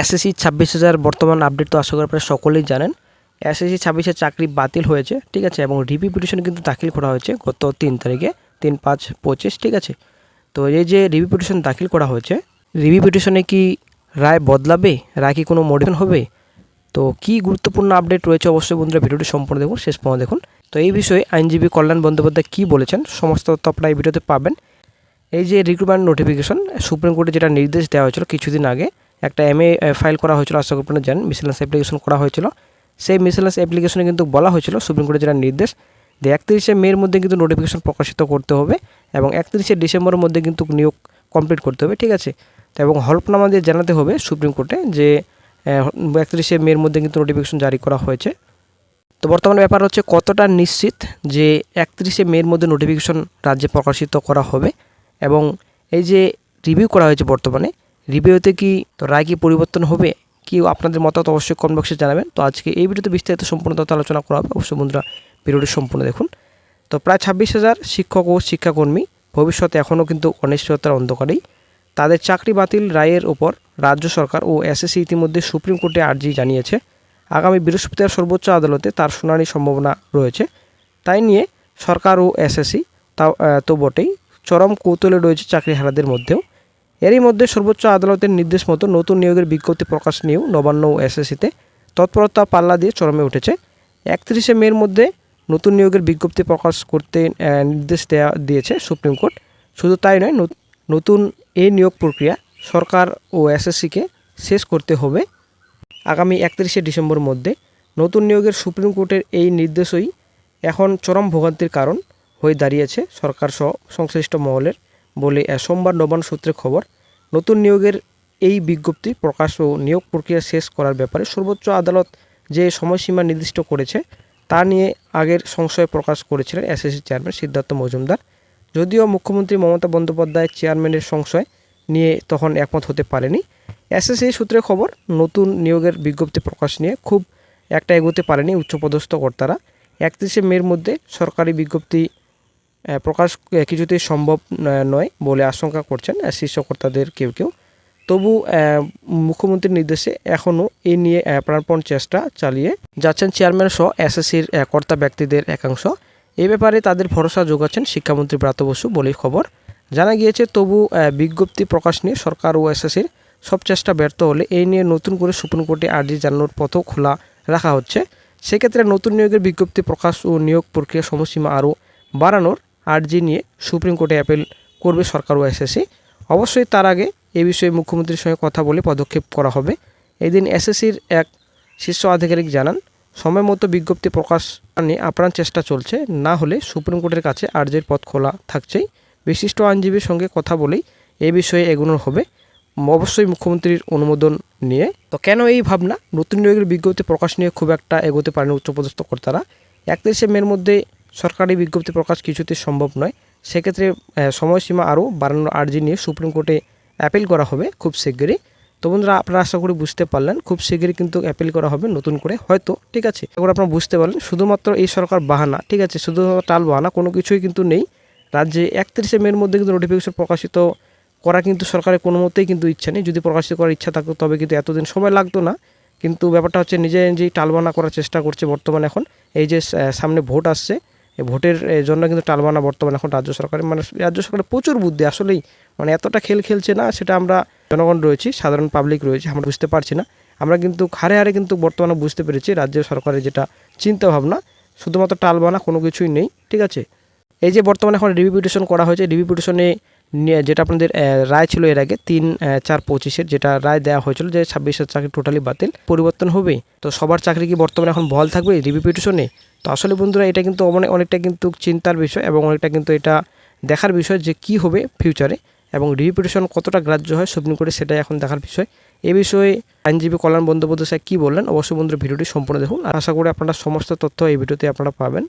SSC ছাব্বিশ হাজার বর্তমান আপডেট তো আশা করি আপনারা সকলেই জানেন। এসএসসি ছাব্বিশের চাকরি বাতিল হয়েছে, ঠিক আছে? এবং রিভিউ পিটিশন কিন্তু দাখিল করা হয়েছে গত তিন তারিখে, তিন পাঁচ পঁচিশ, ঠিক আছে? তো এই যে রিভিউ পিটিশন দাখিল করা হয়েছে রিভিউ পিটিশনে কি রায় বদলাবে? রায় কি কোনো মডিফিকেশন হবে? তো কি গুরুত্বপূর্ণ আপডেট রয়েছে অবশ্যই বন্ধুরা ভিডিওটি সম্পূর্ণ দেখুন, শেষ পর্যন্ত দেখুন। তো এই বিষয়ে আইনজীবী কল্যাণ বন্দ্যোপাধ্যায় কী বলেছেন, সমস্ত তথ্য আপনারা এই ভিডিওতে পাবেন। এই যে রিক্রুটমেন্ট নোটিফিকেশন সুপ্রিম কোর্টে যেটা নির্দেশ দেওয়া হয়েছিল কিছুদিন আগে একটা এমএ ফাইল করা হয়েছিল, আশা করি আপনারা জানেন মিসেলেন্স অ্যাপ্লিকেশন করা হয়েছিল। সেই মিসেলেন্স অ্যাপ্লিকেশনে কিন্তু বলা হয়েছিল সুপ্রিম কোর্টের যেটা নির্দেশ, যে একত্রিশে মের মধ্যে কিন্তু নোটিফিকেশন প্রকাশিত করতে হবে এবং একত্রিশে ডিসেম্বরের মধ্যে কিন্তু নিয়োগ কমপ্লিট করতে হবে, ঠিক আছে? তো এবং হলফনামা দিয়ে জানাতে হবে সুপ্রিম কোর্টে যে একত্রিশে মের মধ্যে কিন্তু নোটিফিকেশন জারি করা হয়েছে। তো বর্তমানে ব্যাপার হচ্ছে কতটা নিশ্চিত যে একত্রিশে মের মধ্যে নোটিফিকেশন রাজ্যে প্রকাশিত করা হবে এবং এই যে রিভিউ করা হয়েছে বর্তমানে রিভিউতে কি তো রায় কি পরিবর্তন হবে? কি আপনাদের মতামত অবশ্যই কমেন্ট বক্সে জানাবেন। তো আজকে এই ভিডিওতে বিস্তারিত সম্পূর্ণ তথ্য আলোচনা করা হবে। অবশ্যই বন্ধুরা ভিডিওটি সম্পূর্ণ দেখুন। তো প্রায় ছাব্বিশ হাজার শিক্ষক ও শিক্ষাকর্মী ভবিষ্যতে এখনও কিন্তু অনিশ্চয়তার অন্ধকারেই। তাদের চাকরি বাতিল রায়ের ওপর রাজ্য সরকার ও এসএসসি ইতিমধ্যে সুপ্রিম কোর্টে আর্জি জানিয়েছে। আগামী বৃহস্পতিবার সর্বোচ্চ আদালতে তার শুনানির সম্ভাবনা রয়েছে। তাই নিয়ে সরকার ও এসএসসি আহ, তো বটেই। চরম কৌতূহলে রয়েছে চাকরি চাকরিহারাদের মধ্যেও। এরই মধ্যে সর্বোচ্চ আদালতের নির্দেশ মতো নতুন নিয়োগের বিজ্ঞপ্তি প্রকাশ নিয়েও নবান্ন ও এসএসসিতে তৎপরতা পাল্লা দিয়ে চরমে উঠেছে। একত্রিশে মের মধ্যে নতুন নিয়োগের বিজ্ঞপ্তি প্রকাশ করতে নির্দেশ দেওয়া দিয়েছে সুপ্রিম কোর্ট। শুধু তাই নয় নতুন এই নিয়োগ প্রক্রিয়া সরকার ও এসএসসিকে শেষ করতে হবে। আগামী একত্রিশে ডিসেম্বর মধ্যে নতুন নিয়োগের সুপ্রিম কোর্টের এই নির্দেশই এখন চরম ভোগান্তির কারণ হয়ে দাঁড়িয়েছে সরকার সহ সংশ্লিষ্ট মহলের বলে সোমবার নবান্ন সূত্রে খবর নতুন নিয়োগের এই বিজ্ঞপ্তি প্রকাশ ও নিয়োগ প্রক্রিয়া শেষ করার ব্যাপারে সর্বোচ্চ আদালত যে সময়সীমা নির্দিষ্ট করেছে, তা নিয়ে আগের সংশয় প্রকাশ করেছিলেন এসএসসি চেয়ারম্যান সিদ্ধার্থ মজুমদার। যদিও মুখ্যমন্ত্রী মমতা বন্দ্যোপাধ্যায় চেয়ারম্যানের সংশয় নিয়ে তখন একমত হতে পারেনি, এসএসসি সূত্রে খবর নতুন নিয়োগের বিজ্ঞপ্তি প্রকাশ নিয়ে খুব একটা এগোতে পারেনি উচ্চপদস্থ কর্তারা। একত্রিশে মের মধ্যে সরকারি বিজ্ঞপ্তি প্রকাশ কিছুতেই সম্ভব নয় বলে আশঙ্কা করছেন আহ, শীর্ষ কর্তাদের কেউ কেউ। তবু মুখ্যমন্ত্রীর নির্দেশে এখনও এ নিয়ে প্রাণপণ চেষ্টা চালিয়ে যাচ্ছেন চেয়ারম্যান সহ এসএসসির কর্তা ব্যক্তিদের একাংশ। এ ব্যাপারে তাদের ভরসা যোগাচ্ছেন শিক্ষামন্ত্রী ব্রাত বসু বলেই খবর। জানা গিয়েছে তবু বিজ্ঞপ্তি প্রকাশ নিয়ে সরকার ও এসএসসির সব চেষ্টা ব্যর্থ হলে এই নিয়ে নতুন করে সুপ্রিম কোর্টে আর্জি জানানোর পথও খোলা রাখা হচ্ছে। সেক্ষেত্রে নতুন নিয়োগের বিজ্ঞপ্তি প্রকাশ ও নিয়োগ প্রক্রিয়া সময়সীমা আরও বাড়ানোর আর্জি নিয়ে সুপ্রিম কোর্টে অ্যাপেল করবে সরকার ও এসএসসি। অবশ্যই তার আগে এ বিষয়ে মুখ্যমন্ত্রীর সঙ্গে কথা বলে পদক্ষেপ করা হবে। এদিন এসএসসির এক শীর্ষ আধিকারিক জানান, সময় মতো বিজ্ঞপ্তি প্রকাশ নিয়ে আপ্রাণ চেষ্টা চলছে, না হলে সুপ্রিম কোর্টের কাছে আর্জির পথ খোলা থাকছেই। বিশিষ্ট আইনজীবীর সঙ্গে কথা বলেই এ বিষয়ে এগোনো হবে। অবশ্যই মুখ্যমন্ত্রীর অনুমোদন নিয়ে। তো কেন এই ভাবনা? নতুন নিয়োগের বিজ্ঞপ্তি প্রকাশ নিয়ে খুব একটা এগোতে পারেনি উচ্চপদস্থ কর্তারা। একত্রিশে মের মধ্যে সরকারি বিজ্ঞপ্তি প্রকাশ কিছুতেই সম্ভব নয়। সেক্ষেত্রে সময়সীমা আরও বাড়ানোর আর্জি নিয়ে সুপ্রিম কোর্টে অ্যাপিল করা হবে খুব শীঘ্রই তো বন্ধুরা, আপনারা আশা করি বুঝতে পারলেন, খুব শীঘ্রই কিন্তু অ্যাপিল করা হবে নতুন করে, হয়তো, ঠিক আছে? এবার আপনারা বুঝতে পারলেন, শুধুমাত্র এই সরকার বাহানা, ঠিক আছে? শুধুমাত্র টাল বাহানা, কোনো কিছুই কিন্তু নেই। রাজ্যে একত্রিশে মের মধ্যে কিন্তু নোটিফিকেশন প্রকাশিত করা কিন্তু সরকারের কোনো মতেই কিন্তু ইচ্ছা নেই। যদি প্রকাশিত করার ইচ্ছা থাকতো তবে কিন্তু এতদিন সময় লাগতো না। কিন্তু ব্যাপারটা হচ্ছে নিজে নিজেই টালবানা করার চেষ্টা করছে বর্তমানে এখন। এই যে সামনে ভোট আসছে ভোটের জন্য কিন্তু টালবানা বর্তমানে এখন রাজ্য সরকারের মানে রাজ্য সরকারের প্রচুর বুদ্ধি, আসলেই মানে এতটা খেল খেলছে না, সেটা আমরা জনগণ রয়েছি, সাধারণ পাবলিক রয়েছে, আমরা বুঝতে পারছি না। আমরা কিন্তু হারে হারে কিন্তু বর্তমানে বুঝতে পেরেছি রাজ্য সরকারের যেটা চিন্তাভাবনা শুধুমাত্র টালবানা কোনো কিছুই নেই, ঠিক আছে? এই যে বর্তমানে এখন রিভিউ করা হয়েছে নিয়ে যেটা আপনাদের রায় ছিল এর আগে তিন চার পঁচিশের, যেটা রায় দেওয়া হয়েছিল যে ছাব্বিশের চাকরি টোটালি বাতিল, পরিবর্তন হবে তো সবার চাকরি কি বর্তমানে এখন বহাল থাকবে রিভিউ পিটিশনে তো আসলে বন্ধুরা, এটা কিন্তু অনেক, অনেকটা কিন্তু চিন্তার বিষয় এবং অনেকটা কিন্তু এটা দেখার বিষয় যে কি হবে ফিউচারে এবং রিভিউ পিটিশন কতটা গ্রাহ্য হয় সুপ্রিম কোর্টে সেটাই এখন দেখার বিষয়। এ বিষয়ে আইনজীবী কল্যাণ বন্দ্যোপাধ্যায় স্যার কী বললেন? অবশ্যই বন্ধুরা ভিডিওটি সম্পূর্ণ দেখুন। আশা করি আপনারা সমস্ত তথ্য এই ভিডিওতে আপনারা পাবেন।